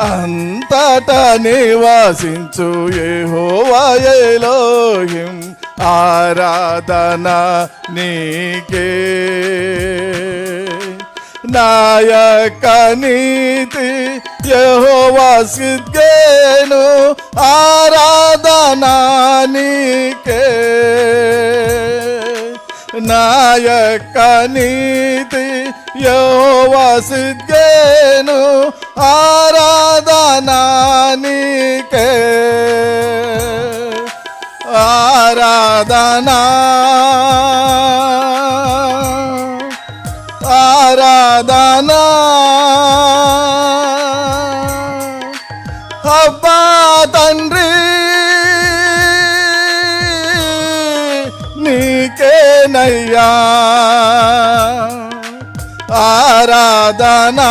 అంతటా నివాసించు ఏహోవాయలోహిం ఆరాధన నీకే. నాయక నీతి యెహోవా సిద్గేను. ఆరాధన నీకే. నాయక నీతి యో సిద్గేను ఆరాధన నీకే. ఆరాధనా. ఆరాధనా. అబ్బా తండ్రి నీకేనయ్యా. ఆరాధనా.